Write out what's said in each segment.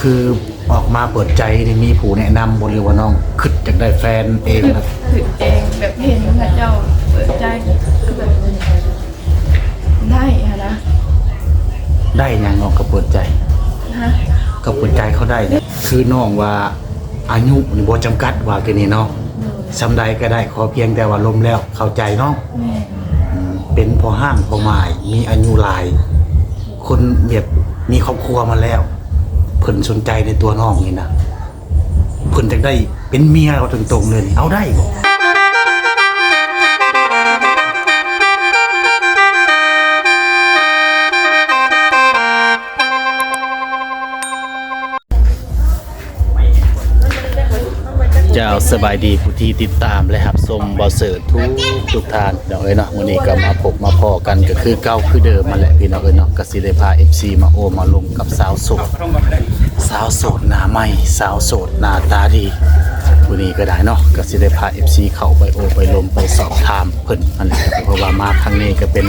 คือออกมาเปิดใจนี่มีผู้แนะนำบนหรือว่าน้องคิดจากได้แฟนเองคือนะคือเองแบบเห็นพระเจ้าเปิดใจคือแบบได้ฮะนะได้หยังน้องก็เปิดใจฮะก็เปิดใจเขาได้เนี่ยคือน้องว่าอายุนี่บ่จำกัดว่าแค่นี้เนาะซำใดก็ได้ขอเพียงแต่ว่าลมแล้วเข้าใจเนาะแม่อืมเป็นพอห้างพอหมายมีอายุหลาย คนแบบมีครอบครัวมาแล้ว เพิ่นสนใจในตัวน้องนี่นะเพิ่นจะได้เป็นเมียเราตรงๆเลยนี่เอาได้บ่ จ้าสบายดีผู้ที่ติดตามและหับชมบอเสิร์ทุกทุกทานเดี๋ยวเอ้ยเนาะวันนี้ก็มาพบมาพอกันก็คือเก้าคือเดิมมาแหละพี่น้องเอ้ยเนาะกสิได้พา FC มาโอมาลงกับสาวโสดสาวโสดหน้าใหม่สาวโสดหน้าตาดีวันนี้ก็ได้เนาะกสิได้พา FC เข้าไปโอไปลมไปสอบถามเพิ่นนั่นแหละเพราะว่ามาครั้งนี้ก็เป็น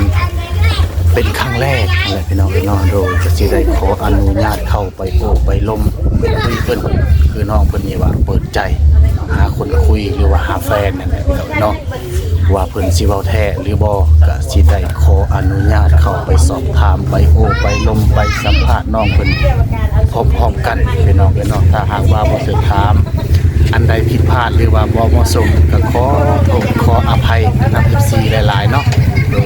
เป็นครั้งแรกนั่นแหละพี่น้องพี่น้องโดยกสิได้ขออนุญาตเข้าไปโอบไปลมคุยเพิ่นคือน้องเพิ่นนี่ว่าเปิดใจ หาคนคุยหรือว่าหาแฟนนั่นแหละพี่น้องเนาะว่าเพิ่นสิเว้าแท้หรือบ่ก็สิได้ขออนุญาตเข้าไปสอบถามไปโอบไปลมไปสัมภาษณ์น้องเพิ่นพร้อมๆกันพี่น้องพี่น้องถ้าหากว่าบ่สึกถาม อันใดผิดพลาดหรือว่าบ่เหมาะสมก็ขอโทษขออภัยนำ FC หลายๆเนาะโดย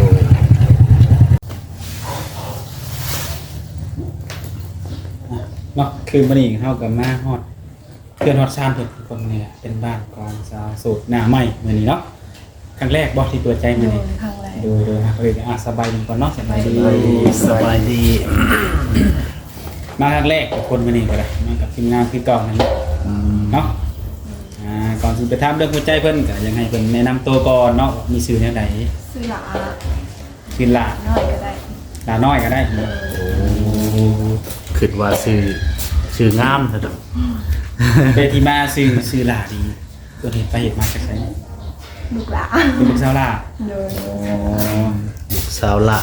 เนาะคือมันอีกเท่ากับมาฮอด เพื่อนฮอดซานเพิ่นคนเนี่ยเป็นบ้านของสาวโสดหน้าใหม่มื้อนี้เนาะครั้งแรกบ่ที่เปิดใจโดมื้อนี้นครั้งแรกโดยโดยอะเอ้ยอะสบายดีก่อนเนาะสบายดี สบายดีมาครั้งแรกกับคนมื้อนี้ก็ได้มากับทีมงานคือเก่านั่นแหละเนาะอ่าก่อนสิไปถามเรื่องหัวใจเพิ่นก็ยังให้เพิ่นแนะนำตัวก่อนเนาะมีชื่อแนวใดซื้อหลาชื่อหลาน้อยก็ได้หลาน้อยก็ได้เนาะคิดว่าชื่อชื่องามซะดอก เป็นที่มาชื่อชื่อหลาดีตัวนี้ไปเฮ็ดมาจากไสลูกหลาเป็นลูกสาวหลาโดยลูกสาวละ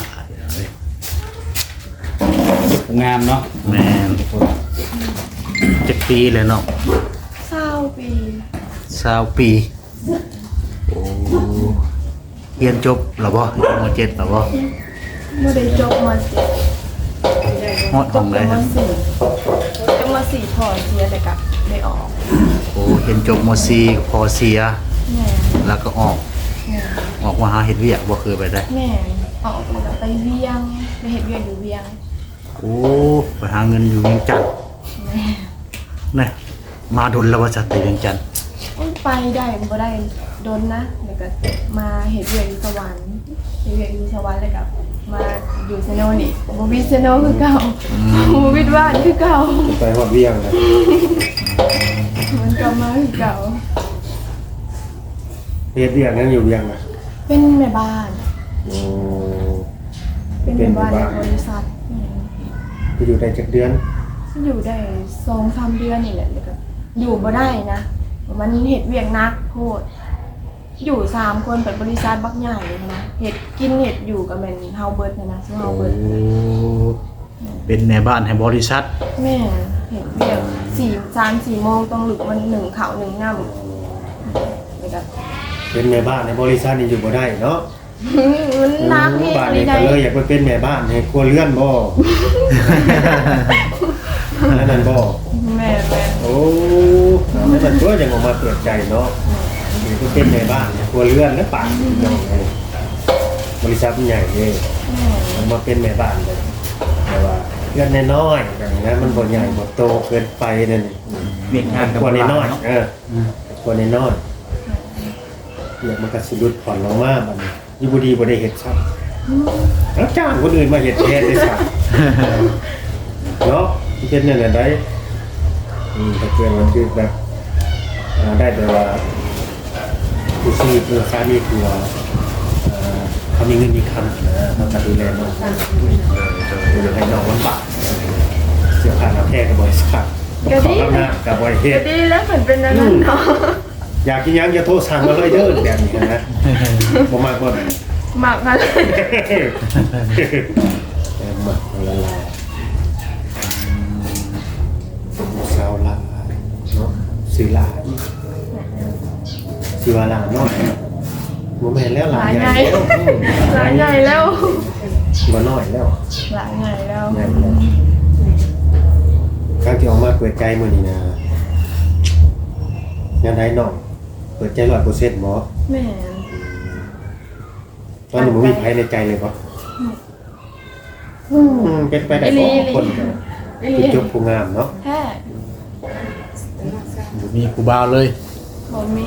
ผู้งามเนาะแม่นจักปีเลยเนาะเศร้าปีสาวปี โอ้เรียนจบแล้วบ่มเจ็ดแล้วบ่เมื่อได้จบมาเจ็ดฮอดของจได้บครัมาบสี่จบมาสี่พอเสียแต่กับ ไม่ออกโอ้เรียนจบม .4 พอเสีย แม่แล้วก็ออกแม่ออกมาหาเฮ็ดเวียกบ่เคยไปได้ แม่ออกแล้วก็ไปเวียงไปเห็ดเวียงอยู่เวียงโอ้ไปหาเงินอยู่เวียงจันทน์แม่นี่มาดนแล้วว่าจะไปเวียงจันทน์อุ๊ยไปได้บ่ได้โดนนะแล้วก็มาเห็ดเวียงอยู่สวรรค์เห็ดเวียงอยู่สวรรค์แล้วก็มาอยู่เซโนนี่บูบิเซโนคือเก่าบูบิดว่านคือเก่าไปหอดเวียงเลย มันกลับมาคือเก่า เฮ็ดเวียงนั่งอยู่เวียงนะเป็นแม่บ้าน โอ้เป็นแม่บ้านในบริษัทไปอยู่ได้จักเดือนอยู่ได้สองสามเดือนนี่แหละแล้วก็อยู่บ่ได้นะ มันเห็ดเวียงนักโพด อยู่สามคนเป็นบริษัทบักใหญ่เลยนะเห็ดกินเห็ดอยู่กับแมนเฮาเบิร์ดนะนะชื่อเฮาโอ้เบิร์ดเป็นแม่บ้านให้บริษัท แม่เห็ดเวียง สี่สามสี่โมงต้องหลุกมันหนึ่งข่าวหนึ่งน้ำแล้วก็เป็นแม่บ้านในบริษัทนี่อยู่บ่ได้เนาะมันนักเห็ดบ้านอะไรนี่ใดก็เลยอยากไปเป็นแม่บ้านให้ครัวเรือนบ่นั่นนั่นบ่แม่แม่โอ้นั่นมันตัวยังออกมาเปิดใจเนาะนี่ก็เป็นแม่บ้านให้ครัวเรือนและป่านเนาะบริษัทมันใหญ่เด้แม่มันมาเป็นแม่บ้านเลยแต่ว่า เรือนน้อยๆอย่างนั้นมันบ่ใหญ่บ่โตเกินไปนั่นนี่เวียงงานกับควรบ้าน้อยเนาะๆเออควรน้อยๆเดี๋ยวมันก็สิหลุดผ่อนลงมาบัดนี้อยู่บ่ดีบ่ได้เฮ็ดซ้ำแล้วจ้างคนอื่นมาเฮ็ดแทนได้ซ้ำเนาะที่เป็นนั่นน่ะได้อืมถ้าเกิดมันคือแบบอ่าได้แต่ว่าผู้ซื้อผู้ค้านี่คือว่าเอ่อเขามีเงินมีคำนะเขาจะดูแลน้อง ดูแลให้น้องลำบากเสื้อผ้าหน้าแพร่กับบริษัทขอรับหน้ากับบริเทก็ศดีแล้วเหมือนเป็นอันนั้นเนาะอยากกินยังจะโทรสั่งมาเลยเด้อแบบนี้นะบ่มากบ่หมักกันหมักละลายสื่อหลานสื่อว่าหลานน้อยบ่แม่นแล้วหหลาลานยใหใหญ่ญ่แล้วหลายใหญ่แล้ว บ่น้อยแล้วหลายใหญ่แล้วใหญ่แล้วการที่ออกมาเปิดใจมื้อนี้นะงานใดน้องเปิดใจ100%บ่แม่นตอนนี้บ่มีใครในใจเลยบ่อืมเป็นไปได้อีหลีบ่อีหลีคนก็อีหจุลีดจบผู้งามเนาะแท้บ่มีกูบ่าวเลยบ่มี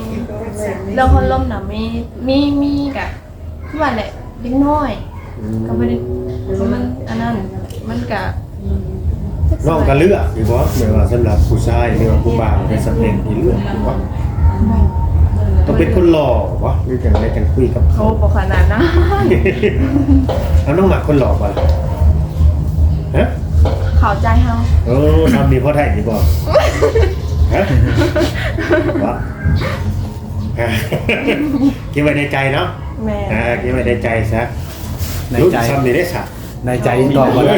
เรื่องคนล้มน่ะมีมีมีกะคือว่าแหละเล็กน้อย อืมก็บ่ได้มันอันนั้นมันกะน้องก็เลือกอยู่บ่แม่ว่าสำหรับผู้ชายหรือว่าผู้บ่าวได้สำเร็จที่เลือกอยู่บ่ต้องเป็นคนหล่อบ่หรือจังไดจังคุยกับเขาเขาบอกขนาดนั้นเอาน้องหมักคนหล่อบ่ล่ะฮะเข้าใจเฮาเออทำดีเพราะไทยนี่บ่ฮะวะฮะคิดไว้ในใจเนาะแม่อ่าคิดไว้ในใจซะ ในรุ่นใจ ซ้ำนี่ได้ซะในใจตอบบ่ได้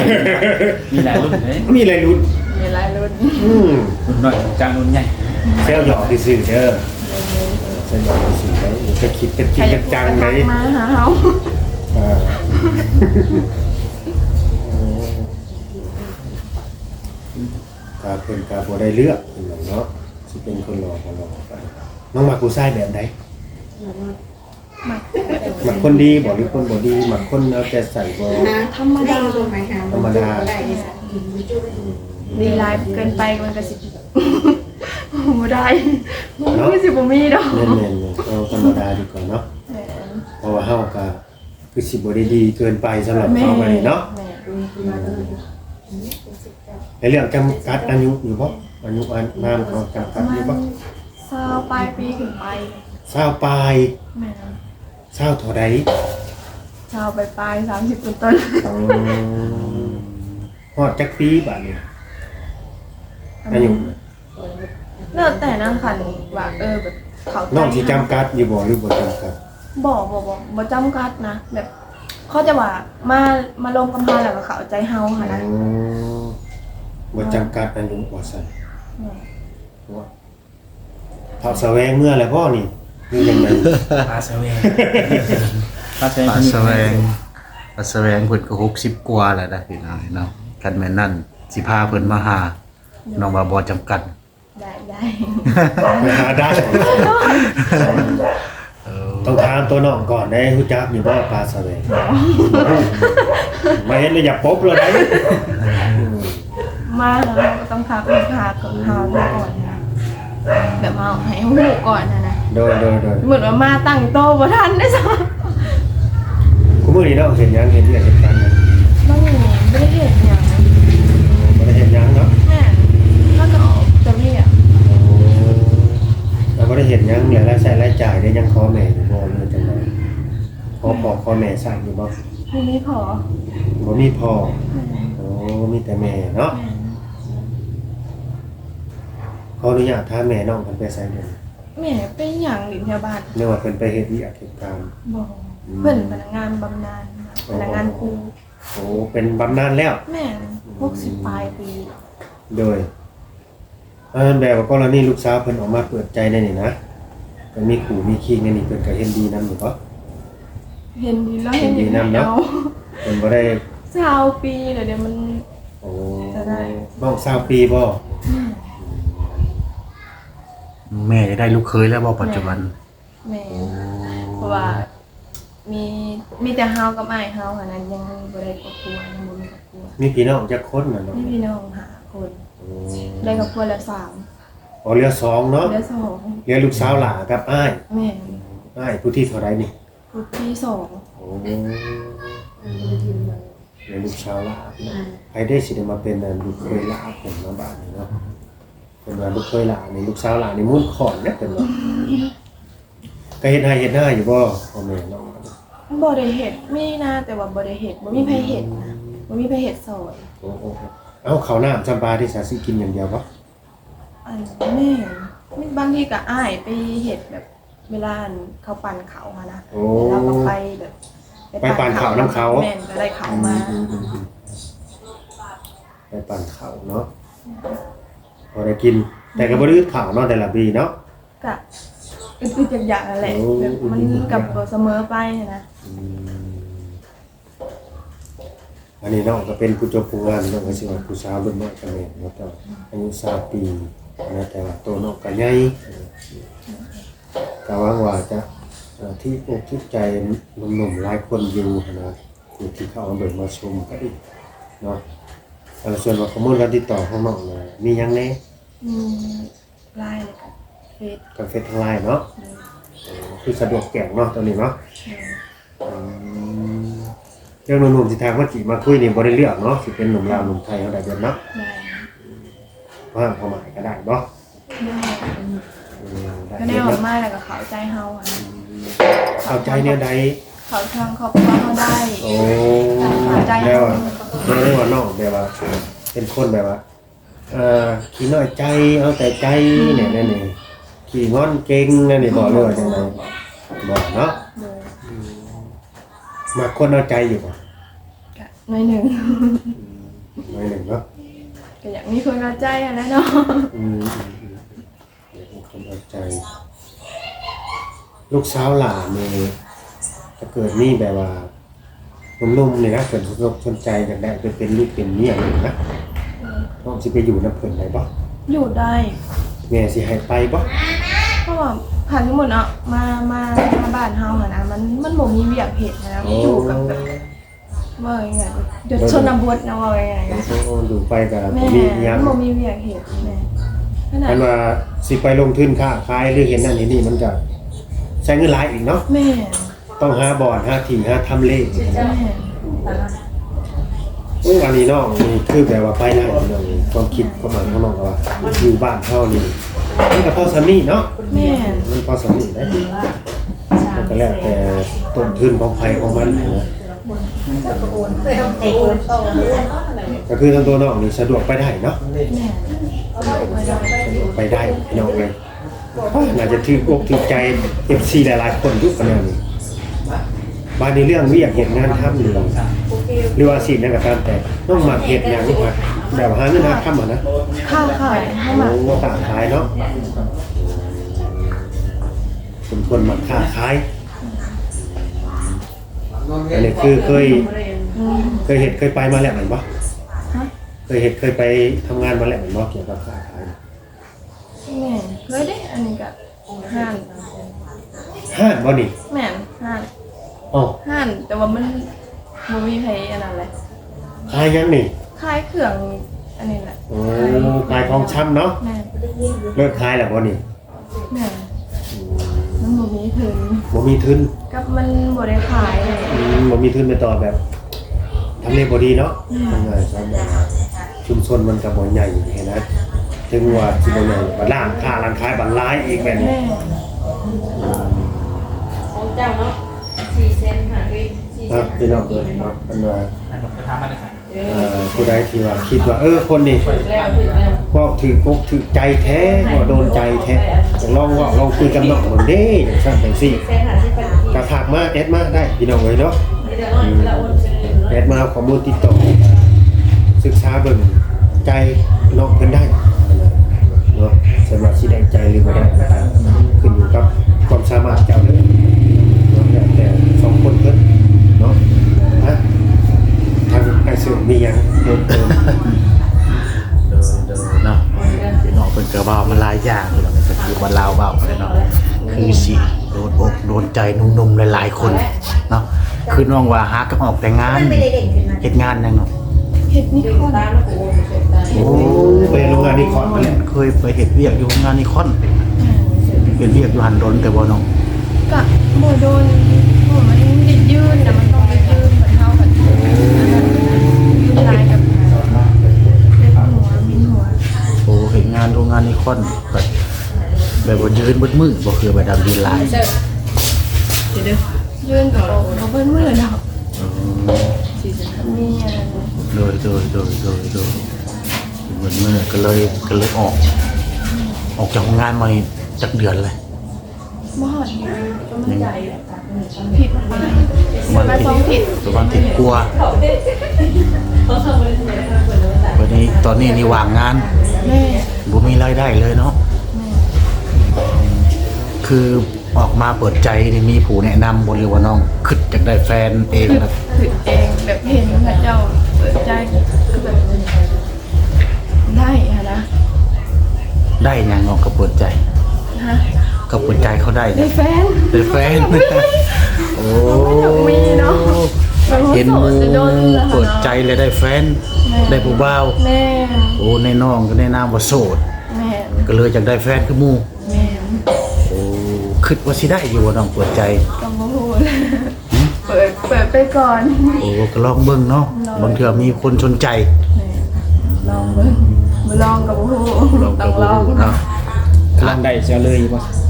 มีหลายรุ่นเลยมีอะไรรุ่นมีหลายรุ่นอืมรุ่นน้อยกลางรุ่นใหญ่เซลหยอกที่ซื่อเด้อเซลหยอกที่ซื่อเด้อจะคิดเป็นจริใครงอยากเป็นจังจะไหนทักมาหาเฮาอ่ากาเพิ่นกาบ่ได้เลือกเพิ่นน่ะเนาะสิเป็นคนหล่อบ่หล่อไปน้องมักผู้ชายแบบใด มักมักคนดีบ่หรือคนบ่ดีมักคนเอาแต่ใส่บ่ธรรมดาธรรมดาดีไลฟ์เกินไปมันก็สิบ่ได้มันก็สิบ่มีดอกแม่นๆๆเอาธรรมดาดีกว่าเนาะแม่เพราะว่าเฮาก็คือสิบ่ได้ดีเกินไปสำหรับเขาบัดนี้เนาะแม่ในเรื่องจำกัดอายุอยู่บ่อายุอานามเขาจำกัดอยู่บ่มันเศร้าปลายปีขึ้นไปเศร้าปลายแม่ เศร้าเท่าใดเศร้าไปปลาย30ต้นต้นอืมฮอดจักปีบัดนี้อายุแล้วแต่นั่งคันว่าเออแบบเขาใจน้องสิจำกัดอยู่บ่หรือบ่จำกัดบอกบอกบอกบ่จำกัดนะแบบเขาจะว่ามามาลงกำพาแล้วก็เขาใจเฮาค่ะนะ อืมบ่จำกัดอายุว่าซั่นว่าเท่าแสวงเมื่อแล้วบ่นี่ คือยังไงปลาแสวงปลาแสวงปลาแสวงปลาแสวงเพิ่นก็60กว่าแล้วนะพี่น้องเนาะกันแม่นนั่นสิพาเพิ่นมาหาน้องว่าบ่จำกัดได้ได้ไปหาได้เออต้องถามตัวน้องก่อนได้รู้จักอยู่บ่ปลาแสวงมาเห็นแล้วอย่าปบเลยได้อืมมาแล้วเราก็ต้องพักลูกค้ากับเฮาดูก่อนนะแบบเฮาให้หูก่อนนะนะ โดยโดยโดยเหมือนว่ามาตั้งโตะบ่ทันได้ซะคุณมื้อนี้เนาะเห็นยังเห็นเรื่องเหตุการณ์นั้นบ่มีบ่ได้เฮ็ดหยังบ่ได้เห็นยังเนาะแม่แล้วก็ออกจะเรียกโอ้เราบ่ได้เห็นยังเหลือรายใช้รายจ่ายได้ยังขอแม่อยู่บ่หรือจังไดขอพ่อขอแม่ใช้อยู่บ่ทีนี้พอบ่มีพ่อโอ้มีแต่แม่เนาะขออนุญาตถามแม่น้องเพิ่นไปไสเด้อ แม่ไปหยังดินแถวบ้านเนื่องว่าเพิ่นไปเฮ็ดวิเหตุการณ์บอกเพิ่นพนักงานบำนาญพนักงานครูโอ้เป็นบำนาญแล้ว แม่หกสิบปลายปี โดยอันนั้นแบบว่ากรณีลูกสาวเพิ่นออกมาเปิดใจได้นี่นะเพิ่นมีขู่มีขี้ในนี่เพิ่นก็เห็นดีนำอยู่บ่เห็นดีแล้วเห็นเห็นดีดีนำเนาะเอาเพิ่นบ่ได้สาวปีเดี๋ยวเดี๋ยวมันโอ้จะได้น้องสาวปีบ่ แม่จะได้ลูกเคยแล้วบ่ปัจจุบันแม่เพราะว่า มีมีแต่เฮากับอ้ายเฮาค่ะนั้นยังบ่ได้ครอบครัวยังบ่มีครอบครัวมีพี่น้องจักคนน่ะเนาะมีพี่น้องหาคนโอ้ได้ครอบครัวแล้วสามอ๋อเหลือสองเนาะเหลือสองเหลือลูกสาวหลากับอ้ายแม่อ้ายผู้ที่เท่าไรนี่ผู้ที่สองโอ้เหลือลูกสาวหลาใครได้สิได้มาเป็นอันลูกเคยหลาผมมาบาดนี้เนาะ เป็นว่าลูกเคยหลานี่ลูกสาวหลานี่มุ่นขอนเนี่ยเป็นว่าก็เฮ็ดให้เฮ็ดหน้าอยู่บ่พ่อแม่น้องบ่ได้เฮ็ดมีนะแต่ว่าบ่ได้เฮ็ดบ่มีไผเฮ็ดนะบ่มีไผเฮ็ดซอยโอ้โอ้โอ้เอาข้าวหน้าจำปาที่สาสิกินอย่างเดียวบ่อันแม่มีบางทีก็อ้ายไปเห็ดแบบเวลาอันเขาปั่นเขามานะโอ้เราก็ไปแบบไปปั่นเขาน้ำเขาแม่นก็ได้เขามาอืมอืมอืมไปปั่นข้าวเนาะ พอได้กิน แต่ก็บ่ได้อึดข่าวเนาะแต่ละปีเนาะกะอึดๆอยากๆนั่นแหละโอ้แบบมันกับบ่เสมอไปนะอันนี้เนาะก็เป็นผู้จบผู้งานเนาะก็สิว่าผู้สาวรุ่นน้อยกันแม่นเนาะแต่ว่าอายุ20ปีนะแต่ว่าโตเนาะก็ใหญ่ก็หวังว่าจะเอ่อที่อกที่ใจหนุ่มๆหลายคนอยู่นะผู้ที่เข้ามาเบิ่งมาชมก็อีกเนาะ แล้วส่วนว่าข้อมูลการติดต่อของน้องน่ะมีหยังแน่อืมไล่เลยกับเฟซก็เฟซทางไลน์เนาะเออคือสะดวกแก่งเนาะตอนนี้เนาะอืมเรื่องหนุ่มๆสิทางว่าจีมาคุยนี่บ่ได้เลือกเนาะสิเป็นหนุ่มลาวหนุ่มไทยเขาได้เบิดเนาะได้ว่างเขาหมายก็ได้เนาะได้อืมได้ก็ได้เบิดออกเนาะ มาแล้วก็เข้าใจเฮาอะนะเข้าใจแนวใด เขาทางครอบครัวเขาได้โอ้เข้าใจแล้วเฮาอะแล้วได้ว่าน้องแบบว่า เป็นคนแบบว่าเอ่อขี้น้อยใจเอาแต่ใจเนี่ยนั่นนี่ขี้งอนเก่งนั่นนี่บอกเลยว่าจังไดบอกเนาะโดยมาคนเอาใจอยู่บ่กะหน่อยหนึ่ง หน่อยหนึ่งเนาะก็อยากมีคนเข้าใจอะนะเนาะอืมอืมอืมเดี๋ยวผมคนเอาใจ ลูกสาวหลานนี่ ถ้าเกิดนี่แบบว่าหนุ่มๆเนี่ยนะเกิดสนสนใจกันได้เป็นเป็นลูกเป็นเมียเลยนะน้องสิไปอยู่น้ำเพิ่นได้บ่อยู่ได้แม่สิให้ไปบ่เพราะว่าผ่านทั้งหมดเนาะมามามาบ้านเฮาอะนะมันมันบ่มีเวียกเฮ็ดนะอยู่กับแบบว่าอย่างเงี้ยเดี๋ยวชนบทนะว่าอย่างเงี้ยโอ้ดูไปกับแม่มีอิหยังมันบ่มีเวียกเฮ็ดแม่ขนาดมันว่าสิไปลงทุนค้าขายหรือเห็นนั่นเห็นนี่มันก็ใช้เงินหลายอีกเนาะแม่ ต้องหาบ่อนหาที่หาทำเลขแม่โอ้อันนี้น้องนี่คือแบบว่าไปได้พี่น้องนี่ความคิดความหมายของน้องก็ว่าอยู่บ้านเฮานี่มันก็พอสำนี่เนาะแม่มันพอสำนี่ได้มันก็แล้วแต่ต้นทุนของไผของมันนะก็คือทั้งตัวน้องนี่สะดวกไปได้เนาะแม่ไม่ได้สะดวกไปได้พี่น้องเลยน่าจะถือกอกถือใจ FC หลายๆคนทุกคนเนี่ยนี่ บ้านในเรื่องวิอยากเห็นงานทำหรือหรือว่าสิ่งนั้นก็ตามแต่ต้องมาเห็นอย่างนี้ว่าแบบหาเงินหาทำอะนะข้าวขายให้มาโอ้ค้าขายเนาะเป็นคนมาค้าขายอันนี้คือเคยอืมเคยเห็นเคยไปมาแล้วเหมือนปะฮะเคยเห็นเคยไปทำงานมาแล้วเหมือนปะเกี่ยวกับค้าขายแม่เคยได้อันนี้ก็ห้านห้างบ่นี่แม่นห้าน อ๋อห้านแต่ว่ามันบ่มีไผอันนั้นเลยขายยังนี่ขายเครื่องอันนี้แหละโอ้ขายของช้ำเนาะแม่เลิกขายแล้วบ่นี่แม่มันบ่มีถึงบ่มีทุนกับมันบ่ได้ขายเลยอืมบ่มีทุนไปต่อแบบทำเลบ่ดีเนาะทำงานซะแบบชุมชนมันก็บ่ใหญ่แค่นั้นถึงว่าสิบ่ใหญ่บัดร้านค้าร้านขายบัดหลายอีกแบบนี้แม่ ของเจ้าเนาะสี่เซนค่ะ พี่สี่เซครับนพี่น้องเอ้ยเนาะมันว่าไปทำมาได้ค่ะเอเอ่ออผู้ใดที่ว่าคิดว่า เออคนนี้แล้วถึงแล้วก็ถือกกถือใจแท้ก็โดนใจแท้จะลองว่าลองคุยกับน้องเบิ่งเด้อย่างซั่นจังซี่เซนหาที่เป็นที่ก็ถากมาแอดมาได้พี่น้องเอ้ยเนาะเดี๋ยวน้อยเราโอนไปเลยแอดมาเอาข้อมูลติดต่อศึกษาเบิ่งใจน้องเพิ่นได้เนาะสำหรับสิได้ใจหรือบ่ได้นะครับขึ้นอยู่กับความสามารถเจ้าเลยเนาะแล้วแต่สองคนเพิ่นเนาะฮะทางไอ้เสือมีหยังเพิ่มเติมเดินเดินเนาะพี่น้องเพิ่นก็เว้ามาหลายอย่างพี่น้องก็คือว่าลาวเว้าเลยเนาะคือสิโดนอกโดนใจหนุ่มๆหลายๆคนเนาะคือน้องว่าหากับออกแต่งงานเฮ็ดงานยังเนาะเฮ็ดนี่ดึงคอนไปโอ้ไปโรงงานนี่ขอนมาแล้วเคยไปเฮ็ดเวียกอยู่งานนิคอนเป็นเวียกอยู่หันดนแต่บ่น้องก็บ่โดนโอ้มันยืดยืนนะมันต้องไปยืนเหมือนเฮาแบบยืนลายกับเล็บหัวมินหัว โอ้เห็นงานโรงงานนิ คอนแบบแบบว่ายืนเบิดมือบ่คือแบบดำยืนหลายเจอเดี๋ยวเดี๋ยวยืนกับโอ้เขาเพิ่นมือเนาะสี่เซนมีอะไรนะโดยโดยโดยโดยโดยเบิดมือก็เลยก็เลยออก ออกจากโรงงานมานี่จักเดือนเลยบ่ฮอดอยู่ก็มันใจแหละ ผิดไปประมาณสองผิดประมาณติดกลัวเขาทำบริษัททำบริษัทวันนี้ตอนนี้นี่ว่างงานแม่บ่มีรายได้เลยเนาะแม่คือออกมาเปิดใจนี่มีผู้แนะนำบ่หรือว่าน้องคิดอยากได้แฟนเองนะผิดเองแบบเห็นพระเจ้าเปิดใจคือแบบได้อะนะได้หยังน้องก็เปิดใจฮะ ก็เปิดใจเขาได้ได้เนี่ยแฟนได้แฟน โอ้อยากมีเนาะแบบว่าเห็นหโสมูดจะโดนแล้วเปิดใจเลยได้แฟน ได้ผู้บ่าว แม่โอ้ในน้องก็ในนามว่าโสด แม่ก็เลยอยากได้แฟนคือหมู่แม่โอ้คิดว่าสิได้อยู่ว่าน้องเปิดใจก็บ่พูดเปิดเปิดไปก่อนโอ้ก็ลองเบิ่งเนาะบางเทื่อมีคนสนใจแม่ลองเบิ่งบ่ลองกับบ่ฮู้ลองต้ก็องลบ่องรู้เนาะลองได้เสียเลยบ่เ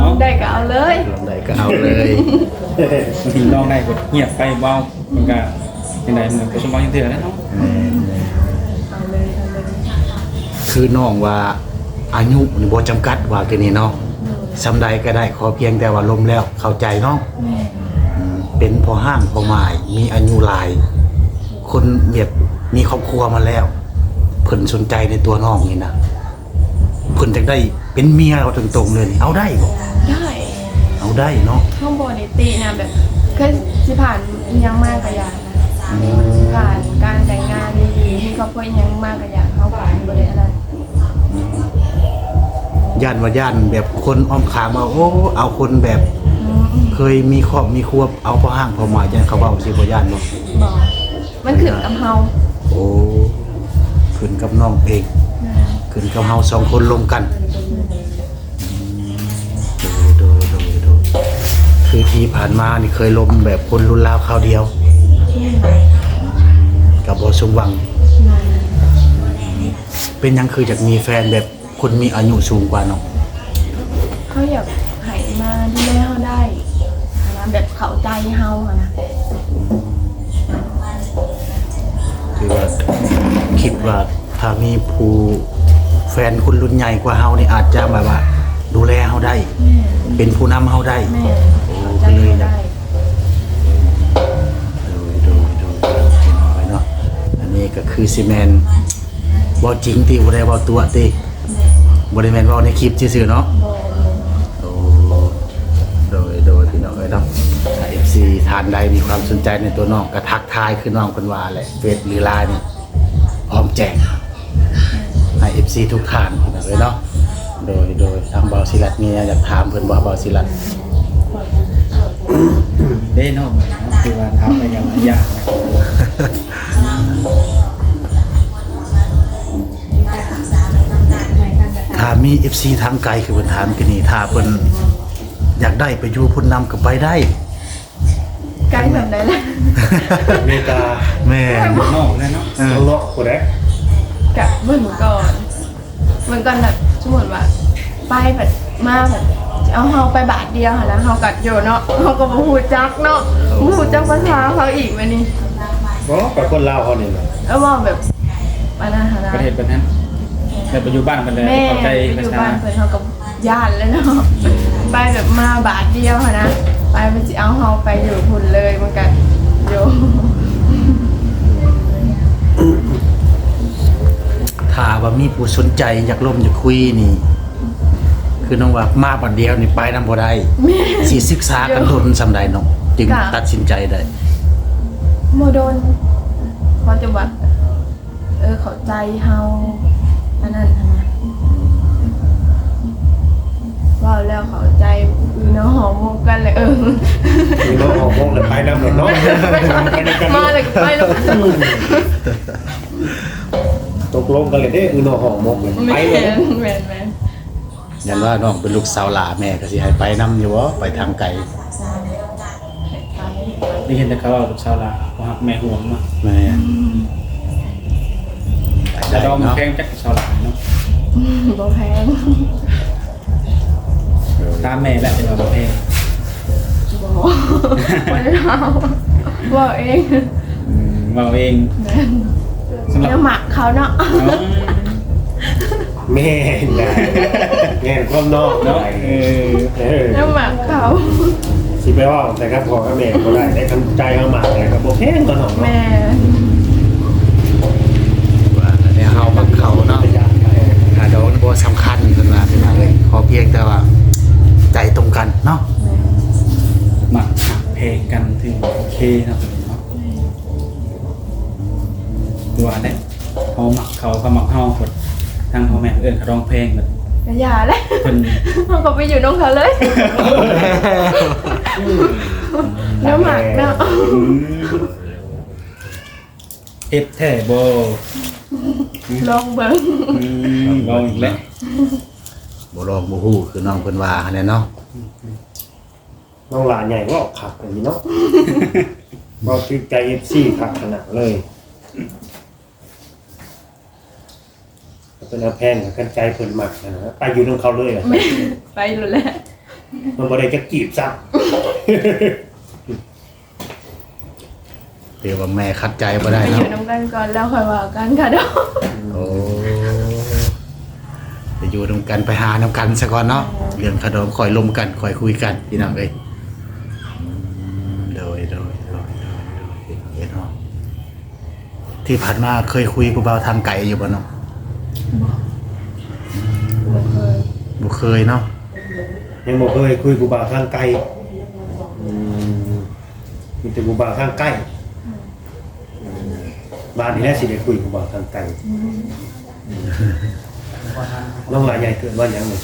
นาะได้ก็เอาเลยลองได้ก็เอาเลยบางทีลองได้ก็เงียบไปเบามันก็ยังไงมันก็สมบัติยังเถื่อนนะเนาะเอาเลยเอาเลยคือน้องว่าอายุนี่บ่จำกัดว่าแค่นี้เนาะซำใดก็ได้ขอเพียงแต่ว่าลมแล้วเข้าใจเนาะแม่อืมเป็นพอห้างพอหมายมีอายุหลาย คนแบบมีครอบครัวมาแล้วเพิ่นสนใจในตัวน้องนี่นะ เพิ่นจะได้เป็นเมียเราตรงๆเลยนี่เอาได้บ่ได้เอาได้เนาะข้างบนนี่ตีนะแบบเคยสิผ่านอิหยังมากก็อยากนะสิผ่านการแต่งงานดีๆที่ครอบครัวอิหยังมากก็อยากเข้าผ่านบ่ได้อะไรย่านว่าย่านแบบคนอ้อมขามว่าโอ้เอาคนแบบอืมเคยมีครอบมีครัวเอาพอห้างพอหมายยันเขาเว้าสิบ่ย่านบ่บอกมันขึ้นกับเฮาโอ้ขึ้นกับน้องเอง ขึ้นกับเฮาสองคนลงกันโดยโดยโดยโดยคือที่ผ่านมานี่เคยลมแบบคนรุ่นราวคราวเดียว กับบสมหวัง เป็นหยังคืออยากมีแฟนแบบคนมีอายุสูงกว่าเนาะเขาอยากให้มาดูแลเฮาได้นะแบบเข้าใจเฮาอะนะคือว่าคิดว่าถ้ามีผู้แฟ นคนรุ่นใหญ่กว่าเฮานี่อาจจะแบบว่า ดูแลเฮาได้ เป็นผู้นำเฮาได้ แม่เข้าใจเฮาได้ดยโดยโดยโดยพี่น้อยเนาะอันนี้ก็คือซีเมนบ่จริงที่บ่ได้เวาตัวติบ่ได้แมนเวาในคลิปซื่อๆเนาะโอ้โดยโดยพี่น้องเอ้ยเนาะถ้า FC ทานใดมีความสนใจในตัวน้องก็ทักทายคือน้องเพิ่นว่าแหละเฟซหรือไลน์นี่พร้อมแจก FC ทุกท่านพี่น้องเอ้ยเนาะโดยโดยทางเบาศิลัดมีอยากถามเพิ่นว่าเบาศิลัดได้เนาะคือว่าทำไปอย่างหลายอย่างนะถ้ามี FC ทางไกลคือเพิ่นถามกันนี่ถ้าเพิ่นอยากได้ไปอยู่พุ่นนำก็ไปได้ใกล้แบบไหนล่ะอเมริกาแม่นอกเลยเนาะเออข้างนอกคนแรกกะเบิ่งก่อน เบิ่งก่อนแบบสมมุติว่าไปแบบมาแบบเอาเฮาไปบาทเดียวหั่นนะเฮากัดอยู่เนาะเฮาก็บ่ฮู้จักเนาะบ่ฮู้จักภาษาเขาอีกมื้อนี้อ๋อกับคนลาวเขานี่แหละแล้วว่าแบบอันนั้นหั่นนะประเทศแบบนั้นแต่ไปอยู่บ้านกันเลยแม่เข้าใจอภายู่ษาบ้านเพิ่นเฮากับญาติแล้วเนาะไปแบบมาบาทเดียวหั่นนะไปมันสิเอาเฮาไปอยู่พุ่นเลยมันก็อยู่ ถ้าว่ามีผู้สนใจอยากร่วมอยากคุยนี่ คือน้องว่ามาบัดเดียวนี่ไปนำบ่ได้แม่สิศึกษากันโดนสำใดน้องจึงค่ะ ตัดสินใจได้ โมโดนเขาจะว่าเออเข้าใจเฮาอันนั้นหั่นนะว่าแล้วเข้าใจอือเนาะหอมมุกกันเลยเออมีน้องออกวงเลยไปนำหมดเนาะไปด้วยกันมาเลยก็ไปแล้ว ตกลงกันเลยเด้ออือน้องหอมกเลยแมไปเลยนแมนแมนยันว่าน้องเป็นลูกสาวหลาแม่ก็สิให้ไปนํอยู่บ่ไปทางไกลไปได้เห็นแต่เขาว่าลูกสาวลาว่าหักแม่ห่วงเนาะแม่ไปแต่ได้เรามันเนาะแพงจักสาวลาเนาะบ่แพงตามแม่แหละแต่ว่าบ่แพงบ่บ่ได้เอาบ่เองอืมเราเองแม่นสำหรับ เนื้อหมักเขาเนาะเนาะแม่นได้แม่นความนอกเนาะได้เออเออน้ำหมักเขาสิไปว่าแต่ครับพอกับแม่ก็ได้ได้ทำใจมากๆเลยครับบ่แพงก็หนอกเนาะแม่ว่าอันนี้เฮามักเขาเนาะหาดอกนี่บ่สำคัญเพิ่นว่าพี่น้องเอ้ยขอเพียงแต่ว่าใจตรงกันเนาะหมักหักเพลงกันถึงโอเคเนาะเนาะตัวเนี่ยเขาหมักเขาเขาหมักเฮาหมดทางพ่อแม่เอิ้นเขาร้องเพลงแบบกระยาเลยเพิ่นมันก็ไปอยู่น้องเขาเลยน้ำหมักเนาะเฮ็ดแท้บ่ลองเบิ้งอืมลองอีกแล้วบ่ลองบ่ฮู้คือน้องเพิ่นว่าอันนี้เนาะน้องหลานใหญ่ก็ออกขับอย่างนี้เนาะบ่คิดใจ FC ขับขนาดเลย เป็นอาแพงกับกันใจเพิ่นมักนะไปอยู่นำเขาเลยอะแม่ไปหลุดแล้วมันบ่ได้จะกีบซักเดี๋ยวว่าแม่คัดใจบ่ได้ไปอเนาะยู่น้ำกันก่อนแล้วค่อยว่ากันค่ะเด้อโอ้ไปอยู่นำกันไปหานำกันซะก่อนเนาะเรื่องขนมคอยลมกันคอยคุยกันพี่น้องเอ้ยอืมโดยโดยโดยโดยโดยเฮ็ดเนาะที่ผ่านมาเคยคุยผู้บ่าวทางไกลอยู่บ่เนาะ บ่เคยบ่เคยเนาะยังบ่เคยคุยกูบ่าวทางไกลอืมมีแต่กูบ่าวทางใกล้อืมบ้านนี้แหละสิได้คุยกูบ่าวทางไกลน้องหลานใหญ่เกิดวันหยังนี่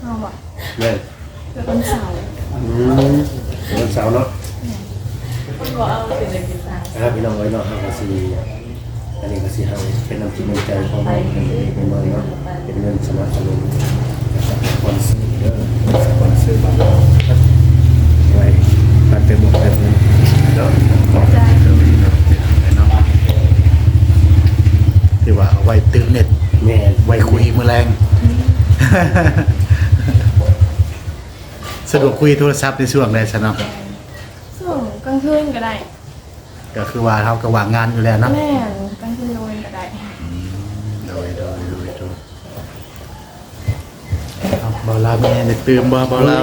เอาว่ะเนี่ยเกิดวันเสาร์อืมวันเสาร์เนาะ คนบอกเอาเป็นอะไรกินตา นะครับพี่น้องไว้เนาะครับก็สิ อันนี้ก็สิให้เป็นน้ำจิตน้ำใจของน้องเป็นเป็นเมืองเนาะเป็นเงินสนับสนุนนะครับสปอนเซอร์เด้อสปอนเซอร์บ้านไว้ตัดเต็มหมดเลยเนาะใจเนาะที่ว่าไว้ตื้อเน็ตแม่ไว้คุยมือแรง สะดวกคุยโทรศัพท์ในช่วงใดซะเนาะส่วงกลางคืนก็ได้ ก็คือว่าเฮาก็ว่างงานอยู่แล้วเนาะ แม่น เอาบ่ลาแม่ได้ตื่มบ่บ่ลา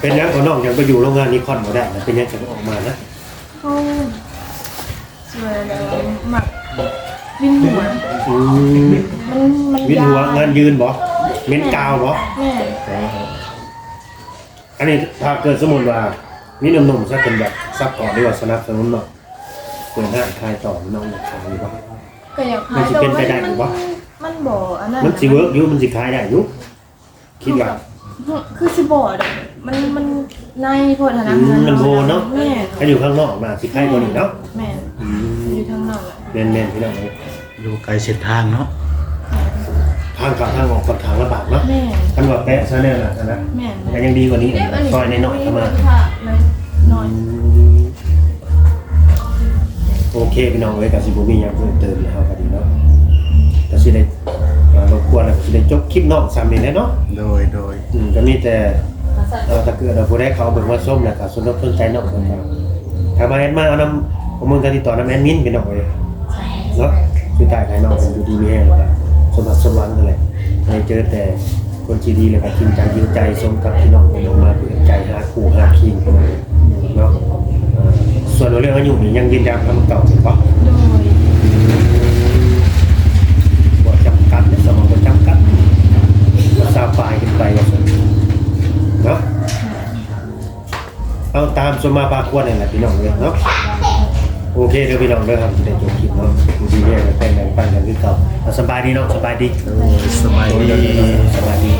เป็นยังของน้องยังไปอยู่โรงงานนิคอนบ่ได้นะเป็นยังจะออกมานะเขาสวยแล้วหมักวินหัวอืมมันมันวินหัวงานยืนบ่เม้นกาวบ่แม่อันนี้ถ้าเกิดสมมุติว่ามีหนุ่มๆซะเป็นแบบซัพพอร์ตหรือว่าสนับสนุนเนาะเปิดห้างขายต่อน้องอยากขายหรือเปล่า ก็อยากมันสิเป็นไปได้หรือวะมันบ่อันนั้นมันสิเวิร์กอยู่มันสิขายได้อยู่ คิดว่า คือสิบ่ได้มันมันในโพดนะอืมมันโบเนาะแม่ถ้าอยู่ข้างนอกมาสิขายกว่านี้เนาะแม่อยู่ทางนอกอะแม่นๆพี่น้องเอ้ยอยู่ไกลเส้นทางเนาะทางเข้าทางออกค่อนข้างลำบากเนาะแม่คันว่าแปะซะแน่น่ะนะแม่แต่ยังดีกว่านี้ซอยน้อยๆเข้ามาเลยน้อยโอเคพี่น้องเอ้ยกับสิบุมีหยังเพิ่มเติมนะครับก็ดีเนาะก็สิได้ อ่ารบกวนแล้วก็สิได้จบคลิปน้องซ้ำนี่แหละเนาะโดยโดยอืมก็มีแต่มาสั่นเอ่อถ้าเกิดเราผู้ได้เขาเบิ่งว่าส้มแล้วก็สนอกสนใจน้องคนเราถ้ามาแอดมาเอานำข้อมูลการติดต่อนำแอดมินพี่น้องเอ้ยเนาะคือตายให้น้องเป็นอยู่ดีมีแห้งแล้วก็สมบัติสมหวังนั่นแหละให้เจอแต่คนที่ดีแล้วก็จริงใจยิงใจสมกับพี่น้องคนออกมาเปิดใจหาคู่หาคิงเนาะเอ่อส่วนเรื่องอายุนี่ยังยืนยันคำเก่าถูกปะโดย บ่จำกัดสมองบ่จำกัด ภาษาฝ่ายขึ้นไปว่าซั่นเนาะเอาตามสมมาปาควรนี่แหละพี่น้องเอ้ยเนาะโอเคเด้อพี่น้องเด้อครับได้จบคลิปเนาะดีๆเนี่ยแต่งแบ่งปันกันคือเก่าเอาสบายดีเนาะสบายดีโอ้ยสบายดี